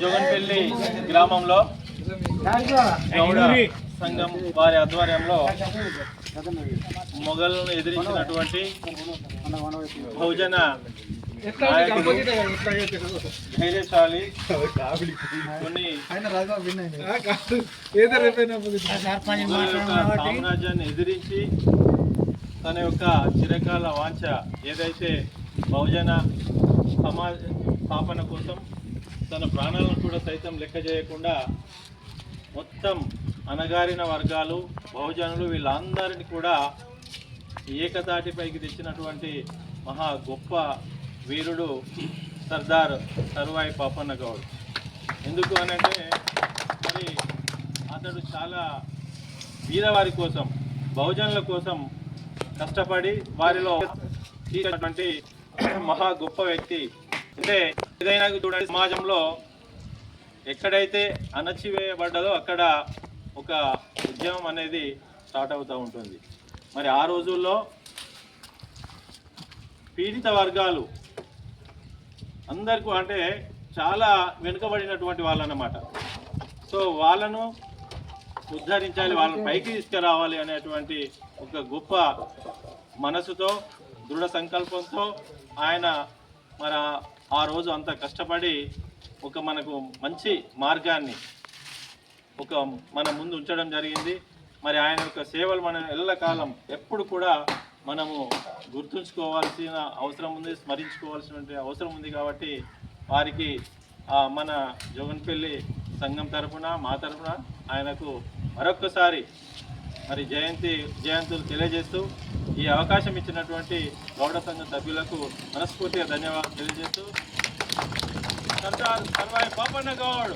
జోగన్పల్లి గ్రామంలో గౌడ సంఘం వారి ఆధ్వర్యంలో మొఘలను ఎదిరించినటువంటి బహుజన ధైర్యశాలి. కొన్ని సామ్రాజ్యాన్ని ఎదిరించి తన యొక్క చిరకాల వాంఛ ఏదైతే బహుజన సమాజ స్థాపన కోసం తన ప్రాణాలను కూడా సైతం లెక్క చేయకుండా మొత్తం అణగారిన వర్గాలు బహుజనులు వీళ్ళందరినీ కూడా ఏకతాటిపైకి తెచ్చినటువంటి మహా గొప్ప వీరుడు సర్దార్ సర్వాయి పాపన్న గౌడ్. ఎందుకు అనంటే మరి అతడు చాలా వీరవారి కోసం బహుజనుల కోసం కష్టపడి వారిలో తీసినటువంటి మహా గొప్ప వ్యక్తి అంటే ఏదైనా చూడండి సమాజంలో ఎక్కడైతే అణచివేయబడ్డదో అక్కడ ఒక ఉద్యమం అనేది స్టార్ట్ అవుతూ ఉంటుంది. మరి ఆ రోజుల్లో పీడిత వర్గాలు అందరికీ అంటే చాలా వెనుకబడినటువంటి వాళ్ళన్నమాట. సో వాళ్ళను ఉద్ధరించాలి వాళ్ళని పైకి తీసుకురావాలి అనేటువంటి ఒక గొప్ప మనసుతో దృఢ సంకల్పంతో ఆయన మన ఆ- రోజు అంత కష్టపడి ఒక మనకు మంచి మార్గాన్ని ఒక మన ముందు ఉంచడం జరిగింది. మరి ఆయన యొక్క సేవలు మనం ఎల్లకాలం ఎప్పుడు కూడా మనము గుర్తుంచుకోవాల్సిన అవసరం ఉంది స్మరించుకోవాల్సినటువంటి అవసరం ఉంది కాబట్టి వారికి మన జోగన్పల్లి సంఘం తరఫున మా తరపున ఆయనకు మరొక్కసారి మరి జయంతి జయంతులు తెలియజేస్తూ ఈ అవకాశం ఇచ్చినటువంటి గౌడ సంఘ సభ్యులకు మనస్ఫూర్తిగా ధన్యవాదాలు తెలియజేస్తూ సర్దార్ సర్వాయి పాపన్న గౌడ్.